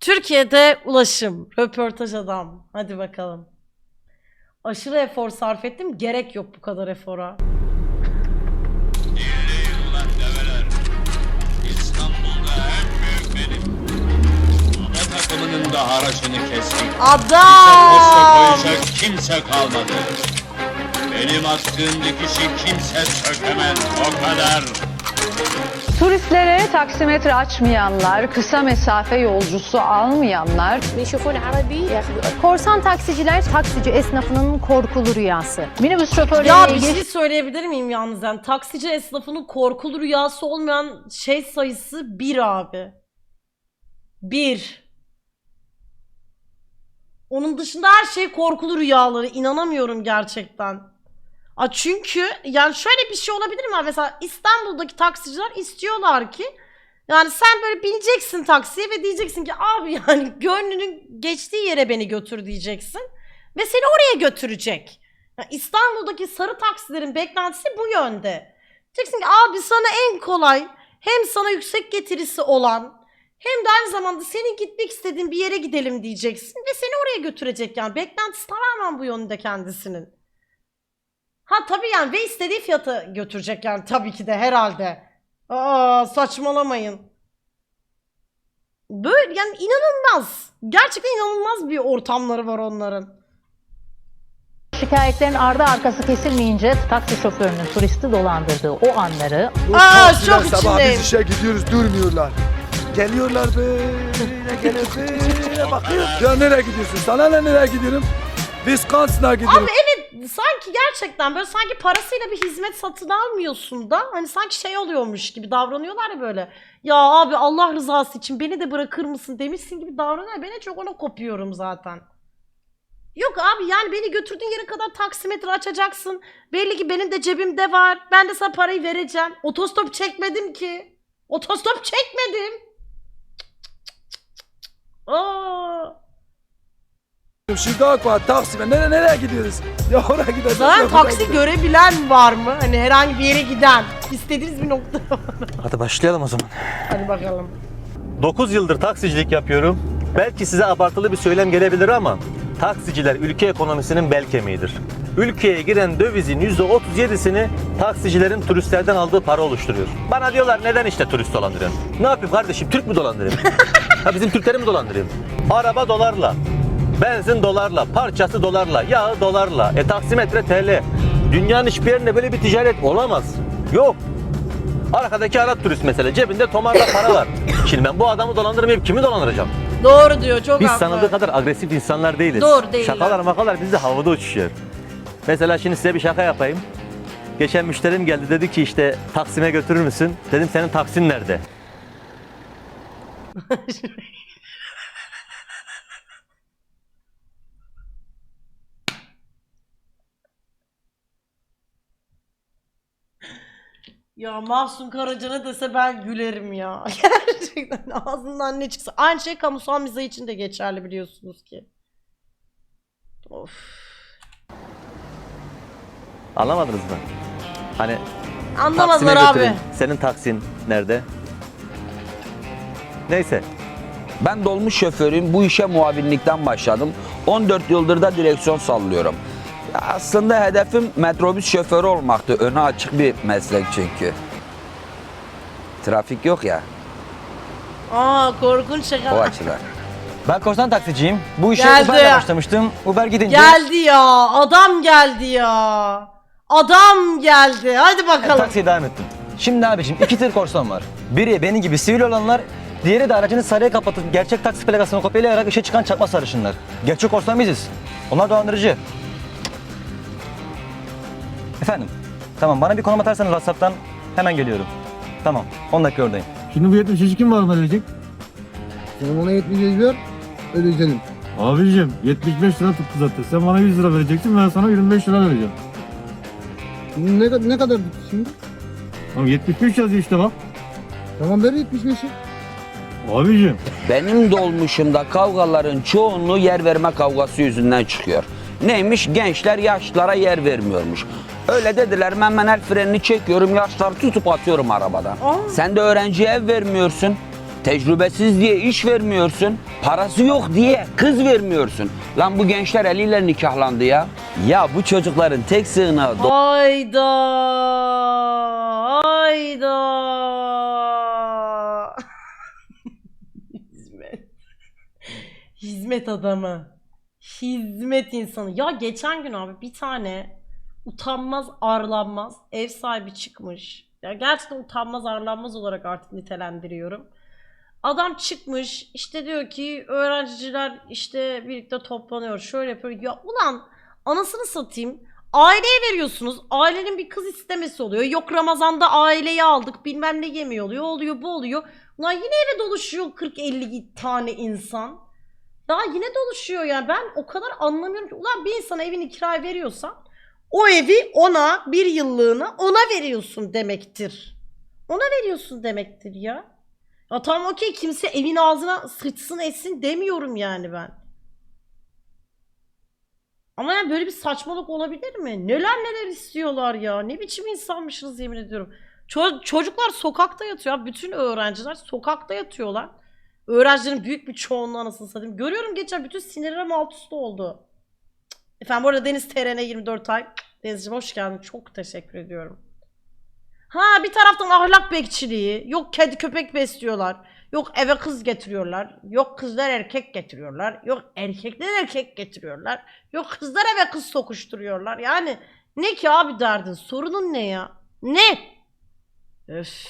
Türkiye'de ulaşım. Röportaj adam. Hadi bakalım. Aşırı efor sarf ettim. Gerek yok bu kadar efora. Takımının da haraçını kestik. Bize Adam! koyacak kimse kalmadı. Benim attığım dikişi kimse sökemez. O kadar. Turistlere taksimetre açmayanlar, kısa mesafe yolcusu almayanlar, Korsan taksiciler taksici esnafının korkulu rüyası. minibüs Ya bir şey söyleyebilir miyim yalnız yani taksici esnafının korkulu rüyası olmayan şey sayısı bir abi. Bir. Onun dışında her şey korkulu rüyaları. İnanamıyorum gerçekten. A çünkü yani şöyle bir şey olabilir mi? Mesela İstanbul'daki taksiciler istiyorlar ki yani sen böyle bineceksin taksiye ve diyeceksin ki abi yani gönlünün geçtiği yere beni götür diyeceksin. Ve seni oraya götürecek. Ya İstanbul'daki sarı taksilerin beklentisi bu yönde. Diyeceksin ki abi sana en kolay hem sana yüksek getirisi olan hem de aynı zamanda senin gitmek istediğin bir yere gidelim diyeceksin ve seni oraya götürecek yani. Beklentisi tamamen bu yönde kendisinin. Ha tabii yani ve istediği fiyata götürecek yani tabii ki de herhalde. Aa saçmalamayın. Böyle yani inanılmaz. Gerçekten inanılmaz bir ortamları var onların. Şikayetlerin ardı arkası kesilmeyince taksi şoförünün turisti dolandırdığı o anları Aa, taksiler çok sabah içindeyim. biz işe gidiyoruz durmuyorlar. Geliyorlar böyle geliyor böyle bakıyor. Ya nereye gidiyorsun? Sana ne nereye gidiyorum? Wisconsin'a gidiyorum. Abi evet sanki gerçekten böyle sanki parasıyla bir hizmet satın almıyorsun da hani sanki şey oluyormuş gibi davranıyorlar ya böyle. Ya abi Allah rızası için beni de bırakır mısın demişsin gibi davranıyor. Ben en çok ona kopuyorum zaten. Yok abi yani beni götürdüğün yere kadar taksimetre açacaksın. Belli ki benim de cebimde var. Ben de sana parayı vereceğim. Otostop çekmedim ki. Otostop çekmedim. Aa. Chicago Taksim'e nereye nereye gidiyoruz? Ya oraya gideceğiz. Zaten ya buraya taksi gideceğiz. görebilen var mı? Hani herhangi bir yere giden. İstediğiniz bir nokta. Hadi başlayalım o zaman. Hadi bakalım. 9 yıldır taksicilik yapıyorum. Belki size abartılı bir söylem gelebilir ama taksiciler ülke ekonomisinin bel kemiğidir. Ülkeye giren dövizin %37'sini taksicilerin turistlerden aldığı para oluşturuyor. Bana diyorlar neden işte turist dolandırıyorsun? Ne yapayım kardeşim Türk mü dolandırayım? ha bizim Türkleri mi dolandırayım? Araba dolarla, benzin dolarla, parçası dolarla, yağı dolarla, e taksimetre TL. Dünyanın hiçbir yerinde böyle bir ticaret olamaz. Yok. Arkadaki Arap turist mesela cebinde tomarla para var. Şimdi ben bu adamı dolandırmayıp kimi dolandıracağım? Doğru diyor. Çok Biz haklı. sanıldığı kadar agresif insanlar değiliz. Doğru, değiller. Şakalar makalar bizde havada uçuşuyor. Mesela şimdi size bir şaka yapayım. Geçen müşterim geldi dedi ki işte Taksim'e götürür müsün? Dedim senin Taksim nerede? Ya Mahsun Karaca ne dese ben gülerim ya. Gerçekten ağzından ne çıksa. Aynı şey kamusal mizah için de geçerli biliyorsunuz ki. Of. Anlamadınız mı? Hani Anlamadılar Taksim'e abi. götürün. Senin Taksin nerede? Neyse. Ben dolmuş şoförüyüm. Bu işe muavinlikten başladım. 14 yıldır da direksiyon sallıyorum. Aslında hedefim metrobüs şoförü olmaktı. Öne açık bir meslek çünkü. Trafik yok ya Aa korkunç o şaka. açıdan. Ben korsan taksiciyim. Bu işe Geldi. Uber'le başlamıştım. Uber gidince Geldi ya. Adam geldi ya. Adam geldi. Hadi bakalım. taksiye devam ettim. Şimdi abicim iki tür korsan var. Biri benim gibi sivil olanlar, diğeri de aracını sarıya kapatıp gerçek taksi plakasını kopyalayarak işe çıkan çakma sarışınlar. Gerçek korsan biziz. Onlar dolandırıcı. Efendim, tamam bana bir konum atarsanız WhatsApp'tan hemen geliyorum. Tamam, 10 dakika oradayım. Şimdi bu 73 kim var mı ödeyecek? Sen bana 75 ver, ödeyeceğim. Abicim 75 lira tuttu zaten. Sen bana 100 lira vereceksin ben sana 25 lira vereceğim. Ne, kad- ne kadar tuttu şimdi? Tamam 75 yazıyor işte bak. Tamam ver 75'i. Abicim Benim dolmuşumda kavgaların çoğunluğu yer verme kavgası yüzünden çıkıyor. Neymiş? Gençler yaşlılara yer vermiyormuş. Öyle dediler ben hemen el frenini çekiyorum yaşları tutup atıyorum arabadan. Aa. Sen de öğrenciye ev vermiyorsun. Tecrübesiz diye iş vermiyorsun. Parası yok diye kız vermiyorsun. Lan bu gençler eliyle nikahlandı ya. Ya bu çocukların tek sığınağı Hayda. Hayda. Hizmet. Hizmet adamı. Hizmet insanı. Ya geçen gün abi bir tane utanmaz arlanmaz ev sahibi çıkmış. Ya gerçekten utanmaz arlanmaz olarak artık nitelendiriyorum. Adam çıkmış işte diyor ki öğrenciler işte birlikte toplanıyor şöyle yapıyor. Ya ulan anasını satayım. Aileye veriyorsunuz. Ailenin bir kız istemesi oluyor. Yok Ramazan'da aileyi aldık bilmem ne yemiyor oluyor. Oluyor bu oluyor. Ulan yine eve doluşuyor 40-50 tane insan. Daha yine doluşuyor yani. Ben o kadar anlamıyorum ki. Ulan bir insana evini kiraya veriyorsan o evi ona bir yıllığına ona veriyorsun demektir. Ona veriyorsun demektir ya. Ya tamam okey kimse evin ağzına sıçsın etsin demiyorum yani ben. Ama yani böyle bir saçmalık olabilir mi? Neler neler istiyorlar ya. Ne biçim insanmışız yemin ediyorum. Ço- çocuklar sokakta yatıyor. Bütün öğrenciler sokakta yatıyorlar. Öğrencilerin büyük bir çoğunluğu anasını satayım. Görüyorum geçen bütün sinirlerim alt üst oldu. Efendim bu arada Deniz TRN 24 ay. Denizciğim hoş geldin. Çok teşekkür ediyorum. Ha bir taraftan ahlak bekçiliği. Yok kedi köpek besliyorlar. Yok eve kız getiriyorlar. Yok kızlar erkek getiriyorlar. Yok erkekler erkek getiriyorlar. Yok kızlar eve kız sokuşturuyorlar. Yani ne ki abi derdin? Sorunun ne ya? Ne? Öf.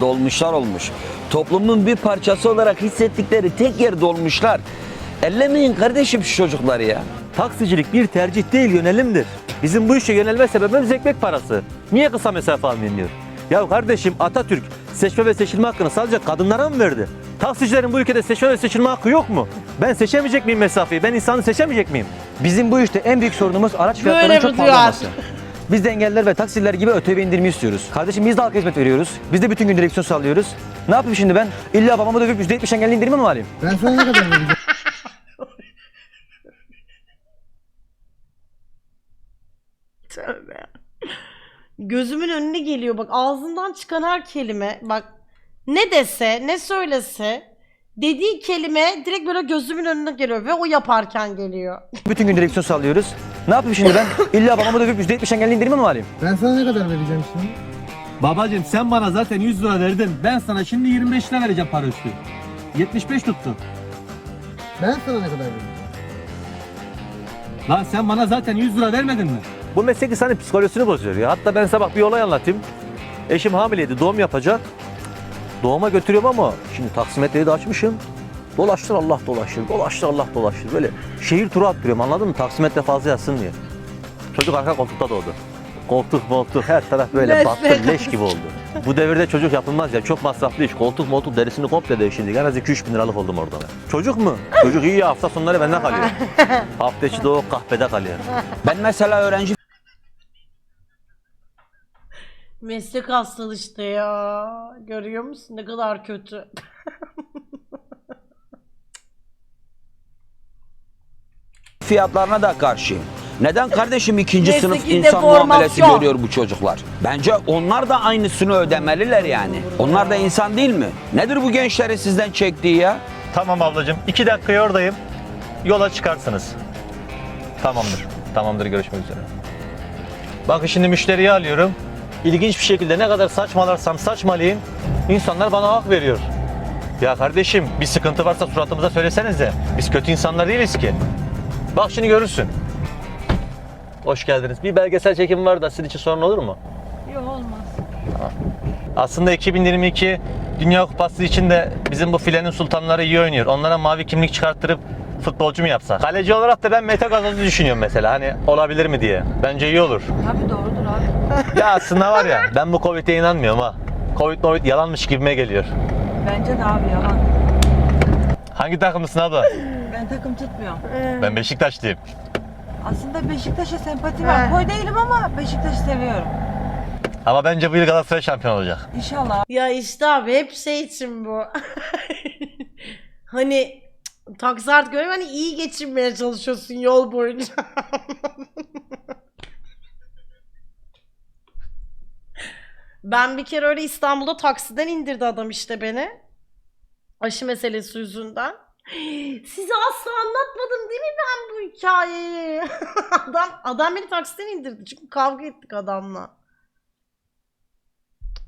dolmuşlar olmuş. Toplumun bir parçası olarak hissettikleri tek yer dolmuşlar. Ellemeyin kardeşim şu çocukları ya. Taksicilik bir tercih değil yönelimdir. Bizim bu işe yönelme sebebimiz ekmek parası. Niye kısa mesafe almayın diyor. Ya kardeşim Atatürk seçme ve seçilme hakkını sadece kadınlara mı verdi? Taksicilerin bu ülkede seçme ve seçilme hakkı yok mu? Ben seçemeyecek miyim mesafeyi? Ben insanı seçemeyecek miyim? Bizim bu işte en büyük sorunumuz araç fiyatlarının çok olması. Biz de engelliler ve taksililer gibi öteye indirimi istiyoruz. Kardeşim biz de halka hizmet veriyoruz. Biz de bütün gün direksiyon sallıyoruz. Ne yapayım şimdi ben? İlla babamı dövüp %70 engelli indirimi mi alayım? Ben sana ne kadar vereceğim? Tövbe. Gözümün önüne geliyor bak ağzından çıkan her kelime bak ne dese ne söylese dediği kelime direkt böyle gözümün önüne geliyor ve o yaparken geliyor. Bütün gün direksiyon sallıyoruz. Ne yapayım şimdi ben? İlla babamı dövüp %70 engelli indirimi mi alayım? Ben sana ne kadar vereceğim şimdi? Babacım sen bana zaten 100 lira verdin. Ben sana şimdi 25 lira vereceğim para üstü. 75 tuttu. Ben sana ne kadar vereceğim? Lan sen bana zaten 100 lira vermedin mi? Bu meslek insanın psikolojisini bozuyor ya. Hatta ben sabah bir olay anlatayım. Eşim hamileydi, doğum yapacak. Doğuma götürüyorum ama şimdi taksimetreyi de açmışım. Dolaştır Allah dolaştır, dolaştır Allah dolaştır. Böyle şehir turu attırıyorum anladın mı? Taksimetre fazla yatsın diye. Çocuk arka koltukta doğdu. Koltuk moltuk her taraf böyle battı, leş. gibi oldu. Bu devirde çocuk yapılmaz ya. Çok masraflı iş. Koltuk moltuk derisini komple değiştirdik. En az 2-3 bin liralık oldum orada. Çocuk mu? Çocuk iyi ya hafta sonları bende kalıyor. hafta içi de o kahvede kalıyor. Ben mesela öğrenci Meslek hastalığı işte ya. Görüyor musun ne kadar kötü. fiyatlarına da karşıyım. Neden kardeşim ikinci Mesleki sınıf insan muamelesi deformasyon. görüyor bu çocuklar? Bence onlar da aynısını ödemeliler yani. Onlar da insan değil mi? Nedir bu gençlerin sizden çektiği ya? Tamam ablacığım. iki dakikaya oradayım. Yola çıkarsınız. Tamamdır. Tamamdır görüşmek üzere. Bakın şimdi müşteriyi alıyorum. İlginç bir şekilde ne kadar saçmalarsam saçmalayayım insanlar bana hak veriyor. Ya kardeşim bir sıkıntı varsa suratımıza söylesenize. Biz kötü insanlar değiliz ki. Bak şimdi görürsün. Hoş geldiniz. Bir belgesel çekim var da sizin için sorun olur mu? Yok olmaz. Aslında 2022 Dünya Kupası için de bizim bu filenin sultanları iyi oynuyor. Onlara mavi kimlik çıkarttırıp futbolcu mu yapsak? Kaleci olarak da ben Mete Gazoz'u düşünüyorum mesela. Hani olabilir mi diye. Bence iyi olur. Tabii doğrudur abi. Ya aslında var ya ben bu Covid'e inanmıyorum ha. Covid Covid yalanmış gibime geliyor. Bence de abi yalan. Hangi takımlısın abla? Ben takım tutmuyorum. Ben Beşiktaşlıyım. Aslında Beşiktaş'a sempati var. Koy değilim ama Beşiktaş'ı seviyorum. Ama bence bu yıl Galatasaray şampiyon olacak. İnşallah. Ya işte abi hep şey için bu. hani Taksi artık öyle hani iyi geçinmeye çalışıyorsun yol boyunca. ben bir kere öyle İstanbul'da taksiden indirdi adam işte beni. Aşı meselesi yüzünden. Size asla anlatmadım değil mi ben bu hikayeyi? adam adam beni taksiden indirdi çünkü kavga ettik adamla.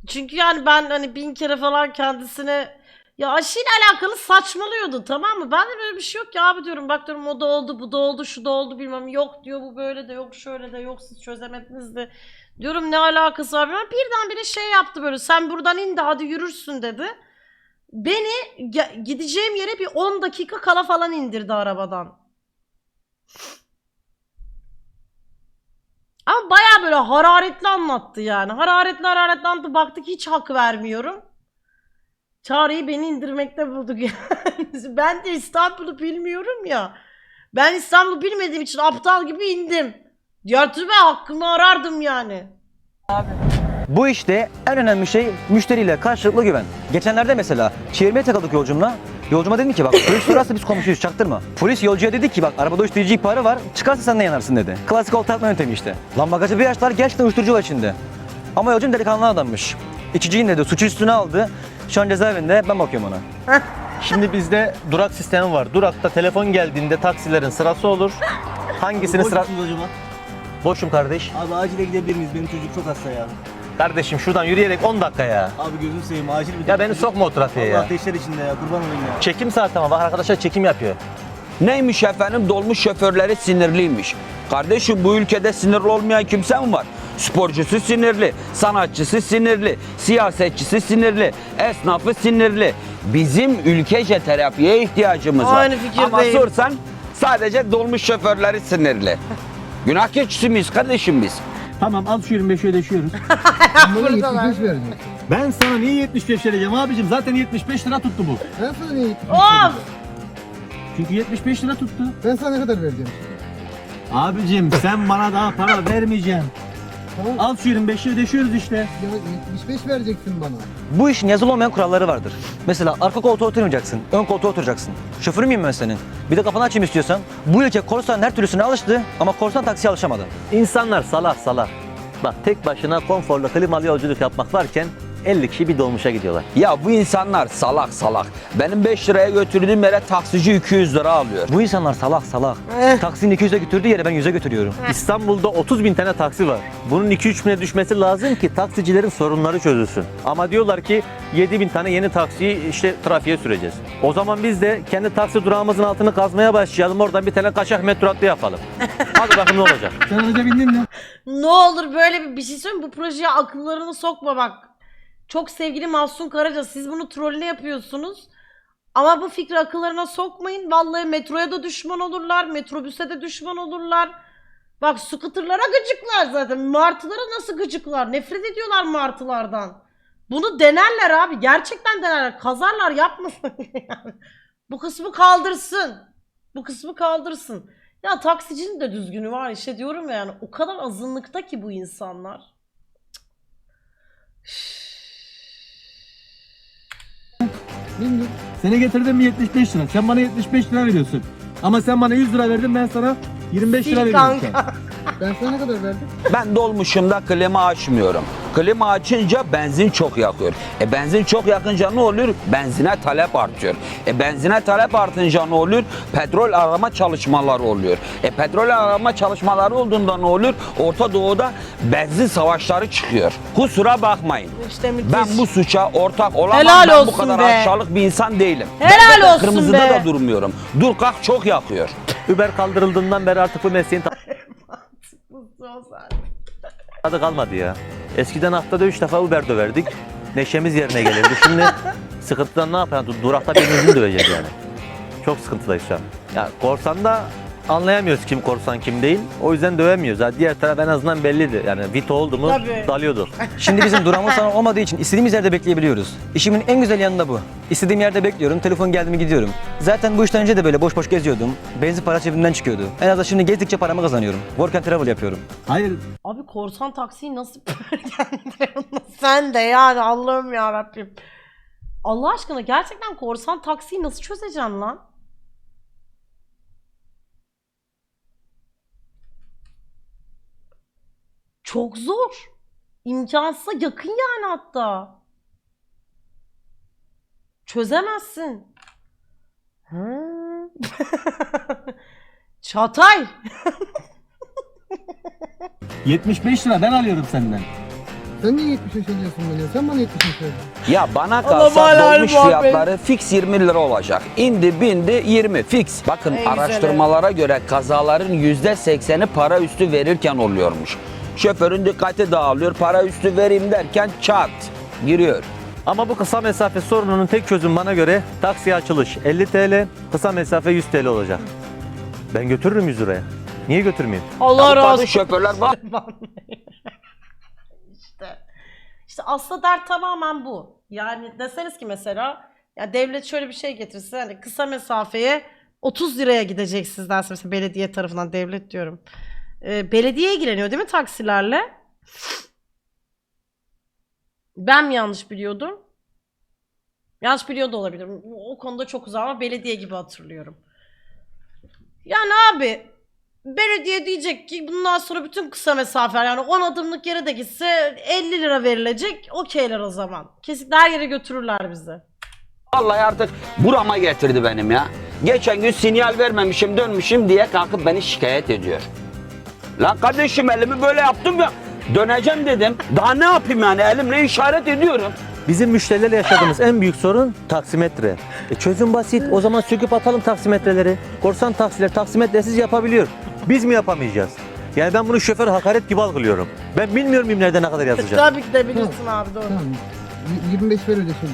Çünkü yani ben hani bin kere falan kendisine ya aşıyla alakalı saçmalıyordu tamam mı? Ben de böyle bir şey yok ya abi diyorum bak diyorum o da oldu bu da oldu şu da oldu bilmem yok diyor bu böyle de yok şöyle de yok siz çözemediniz de. Diyorum ne alakası var bilmem. Birdenbire şey yaptı böyle sen buradan in de hadi yürürsün dedi. Beni gideceğim yere bir 10 dakika kala falan indirdi arabadan. Ama baya böyle hararetli anlattı yani. Hararetli hararetli anlattı. Baktık hiç hak vermiyorum. Çağrı'yı beni indirmekte bulduk yani. ben de İstanbul'u bilmiyorum ya. Ben İstanbul'u bilmediğim için aptal gibi indim. Diğer türlü hakkımı arardım yani. Bu işte en önemli şey müşteriyle karşılıklı güven. Geçenlerde mesela çevirmeye takıldık yolcumla. Yolcuma dedim ki bak polis sorarsa biz komşuyuz çaktırma. Polis yolcuya dedi ki bak arabada uyuşturucu ihbarı var çıkarsa sen de yanarsın dedi. Klasik olta atma yöntemi işte. Lan bagajı bir açtılar gerçekten uyuşturucu var içinde. Ama yolcum delikanlı adammış. İçiciyi dedi suçu üstüne aldı. Şu an cezaevinde ben bakıyorum ona. Şimdi bizde durak sistemi var. Durakta telefon geldiğinde taksilerin sırası olur. Hangisini sıra... acaba? Boşum kardeş. Abi acile gidebilir miyiz? Benim çocuk çok hasta ya. Kardeşim şuradan yürüyerek 10 dakika ya. Abi gözünü seveyim acil bir Ya beni sokma o trafiğe ya. ateşler içinde ya kurban olayım ya. Çekim saati ama bak arkadaşlar çekim yapıyor. Neymiş efendim dolmuş şoförleri sinirliymiş. Kardeşim bu ülkede sinirli olmayan kimse mi var? Sporcusu sinirli, sanatçısı sinirli, siyasetçisi sinirli, esnafı sinirli. Bizim ülkece terapiye ihtiyacımız var. Aynı fikirdeyim. Ama sorsan sadece dolmuş şoförleri sinirli. Günah keçisi miyiz kardeşim biz? Tamam al şu 25'i ödeşiyoruz. Bana 75 vereceksin. ben sana niye 75 vereceğim abicim? Zaten 75 lira tuttu bu. Ben sana niye 75 Of! vereceğim? Çünkü 75 lira tuttu. Ben sana ne kadar vereceğim? Abicim sen bana daha para vermeyeceksin. Tamam. Al şu 25'i ödeşiyoruz işte. Ya 75 vereceksin bana. Bu işin yazılı olmayan kuralları vardır. Mesela arka koltuğa oturmayacaksın, ön koltuğa oturacaksın. Şoförü müyüm ben senin? Bir de kafanı açayım istiyorsan. Bu ülke korsanın her türlüsüne alıştı ama korsan taksiye alışamadı. İnsanlar salak salak. Bak tek başına konforlu klimalı yolculuk yapmak varken 50 kişi bir dolmuşa gidiyorlar. Ya bu insanlar salak salak. Benim 5 liraya götürdüğüm yere taksici 200 lira alıyor. Bu insanlar salak salak. Eh. Taksinin 200'e götürdüğü yere ben 100'e götürüyorum. İstanbul'da 30 bin tane taksi var. Bunun 2-3 bine düşmesi lazım ki taksicilerin sorunları çözülsün. Ama diyorlar ki 7 bin tane yeni taksiyi işte trafiğe süreceğiz. O zaman biz de kendi taksi durağımızın altını kazmaya başlayalım. Oradan bir tane kaçak metro hattı yapalım. Hadi bakın ne olacak. Sen araca bindin mi? Ne olur böyle bir, bir şey söyleyeyim bu projeye akıllarını sokma bak. Çok sevgili Mahsun Karaca siz bunu trollüne yapıyorsunuz. Ama bu fikri akıllarına sokmayın. Vallahi metroya da düşman olurlar. Metrobüse de düşman olurlar. Bak scooterlara gıcıklar zaten. Martılara nasıl gıcıklar? Nefret ediyorlar martılardan. Bunu denerler abi. Gerçekten denerler. Kazarlar yapmasın. Bu kısmı kaldırsın. Bu kısmı kaldırsın. Ya taksicinin de düzgünü var işte diyorum ya yani. O kadar azınlıkta ki bu insanlar. Bindim. Seni getirdim mi 75 lira. Sen bana 75 lira veriyorsun. Ama sen bana 100 lira verdin ben sana 25 lira Sil veriyorum şu an. kanka. Ben sana ne kadar verdim? Ben dolmuşumda klima açmıyorum. Klima açınca benzin çok yakıyor. E benzin çok yakınca ne oluyor? Benzine talep artıyor. E benzine talep artınca ne oluyor? Petrol arama çalışmaları oluyor. E petrol arama çalışmaları olduğunda ne olur? Orta Doğu'da benzin savaşları çıkıyor. Kusura bakmayın. İşte müthiş. Ben bu suça ortak olamam. Helal ben bu olsun kadar be. aşağılık bir insan değilim. Helal ben zaten olsun kırmızıda be. da durmuyorum. Dur kalk çok yakıyor. Uber kaldırıldığından beri artık bu mesleğin Mantıklı tadı kalmadı ya. Eskiden haftada 3 defa Uber döverdik. Neşemiz yerine gelirdi. Şimdi sıkıntıdan ne yapalım? Durakta birbirini döveceğiz yani. Çok sıkıntıdayız şu an. Ya korsanda anlayamıyoruz kim korsan kim değil. O yüzden dövemiyoruz. Ha, diğer taraf en azından belliydi. Yani Vito oldu mu Tabii. dalıyorduk. Şimdi bizim durağımız falan olmadığı için istediğimiz yerde bekleyebiliyoruz. İşimin en güzel yanı da bu. İstediğim yerde bekliyorum, telefon geldi mi gidiyorum. Zaten bu işten önce de böyle boş boş geziyordum. Benzin para cebimden çıkıyordu. En azından şimdi gezdikçe paramı kazanıyorum. Work and travel yapıyorum. Hayır Abi korsan taksiyi nasıl Sen de yani Allah'ım ya Rabbim. Allah aşkına gerçekten korsan taksiyi nasıl çözeceksin lan? Çok zor. İmkansıza yakın yani hatta. Çözemezsin. Hı. Çatay. 75 lira ben alıyorum senden. Sen niye 75 ediyorsun beni? Sen bana 75 verdin. Ya bana kalsa hala dolmuş muhabbet. fiyatları fix 20 lira olacak. İndi bindi 20 fix. Bakın En güzeli. araştırmalara göre kazaların %80'i para üstü verirken oluyormuş. Şoförün dikkati dağılıyor. Para üstü vereyim derken çat giriyor. Ama bu kısa mesafe sorununun tek çözümü bana göre taksiye açılış 50 TL, kısa mesafe 100 TL olacak. Ben götürürüm 100 liraya. Niye götürmeyeyim? Allah razı olsun. şoförler bak işte. İşte aslında dert tamamen bu. Yani deseniz ki mesela ya devlet şöyle bir şey getirse hani kısa mesafeye 30 liraya gideceksiniz derse mesela belediye tarafından devlet diyorum. Ee, belediye ilgileniyor değil mi taksilerle? Ben mi yanlış biliyordum? Yanlış biliyor da olabilirim. O konuda çok uzak ama belediye gibi hatırlıyorum. Yani abi belediye diyecek ki bundan sonra bütün kısa mesafeler yani 10 adımlık yere de gitse 50 lira verilecek. Okeyler o zaman. Kesinlikle her yere götürürler bizi. Vallahi artık burama getirdi benim ya. Geçen gün sinyal vermemişim dönmüşüm diye kalkıp beni şikayet ediyor. Lan kardeşim elimi böyle yaptım ya. Döneceğim dedim. Daha ne yapayım yani elimle işaret ediyorum. Bizim müşterilerle yaşadığımız en büyük sorun taksimetre. E çözüm basit. O zaman söküp atalım taksimetreleri. Korsan taksiler taksimetresiz yapabiliyor. Biz mi yapamayacağız? Yani ben bunu şoför hakaret gibi algılıyorum. Ben bilmiyorum muyum nerede ne kadar yazacağım. Tabii ki de bilirsin abi doğru. Tamam. Y- 25 ver öyle şimdi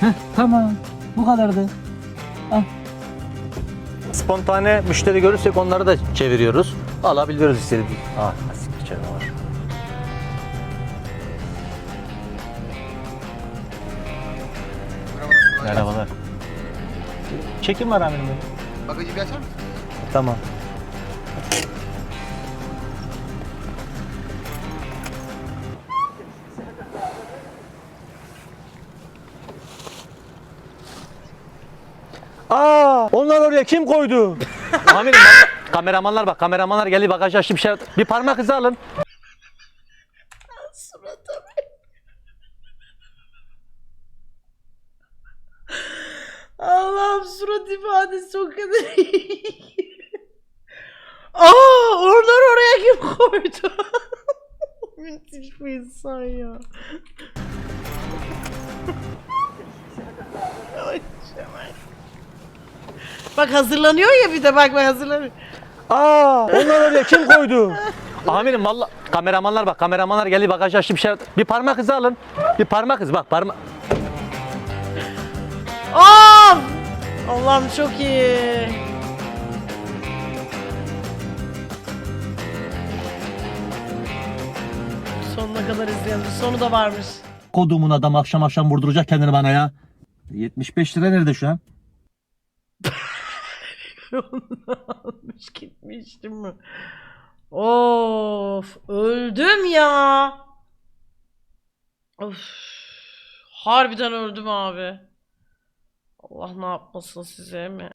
sana. Tamam. Bu kadardı. Spontane müşteri görürsek onları da çeviriyoruz. Alabiliyoruz istediğimiz. Ah, siktir çevre var. Merhabalar. Çekim var amirim benim. Bagajı bir açar mısın? Tamam. Aa, onlar oraya kim koydu? Amirim kameramanlar bak, kameramanlar geldi bagajı açtı bir şey. Bir parmak izi alın. Surata. Allah'ım surat ifadesi o kadar iyi. Aa, oradan oraya kim koydu? Müthiş bir insan ya. Bak hazırlanıyor ya bir de bak bak hazırlanıyor. Aa, onlar oraya kim koydu? Amirim valla kameramanlar bak, kameramanlar geldi bagajı açtı bir şey. Bir parmak izi alın. Bir parmak izi bak, parmak. Aa! Allah'ım çok iyi. Sonuna kadar izleyelim. Sonu da varmış. Kodumun adam akşam akşam vurduracak kendini bana ya. 75 lira nerede şu an? Onu almış gitmiştim mi? Of, öldüm ya. Of. Harbiden öldüm abi. Allah ne yapmasın size mi?